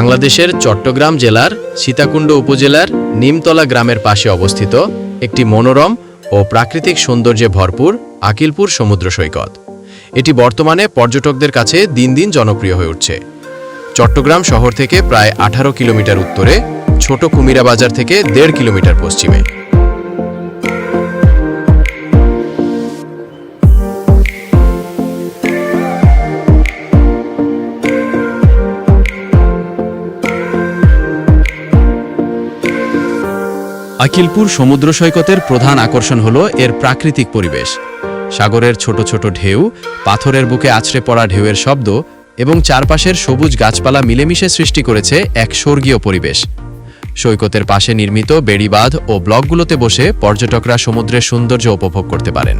বাংলাদেশের চট্টগ্রাম জেলার সীতাকুণ্ড উপজেলার নিমতলা গ্রামের পাশে অবস্থিত একটি মনোরম ও প্রাকৃতিক সৌন্দর্যে ভরপুর আকিলপুর সমুদ্র সৈকত। এটি বর্তমানে পর্যটকদের কাছে দিন দিন জনপ্রিয় হয়ে উঠছে। চট্টগ্রাম শহর থেকে প্রায় আঠারো কিলোমিটার উত্তরে ছোট কুমিরা বাজার থেকে দেড় কিলোমিটার পশ্চিমে। আকিলপুর সমুদ্র সৈকতের প্রধান আকর্ষণ হল এর প্রাকৃতিক পরিবেশ। সাগরের ছোট ছোট ঢেউ, পাথরের বুকে আছড়ে পড়া ঢেউয়ের শব্দ এবং চারপাশের সবুজ গাছপালা মিলেমিশে সৃষ্টি করেছে এক স্বর্গীয় পরিবেশ। সৈকতের পাশে নির্মিত বেড়িবাঁধ ও ব্লকগুলোতে বসে পর্যটকরা সমুদ্রের সৌন্দর্য উপভোগ করতে পারেন।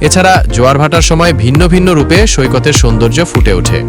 এছাড়া জোয়ার ভাটার সময় ভিন্ন ভিন্ন রূপে সৈকতের সৌন্দর্য ফুটে ওঠে।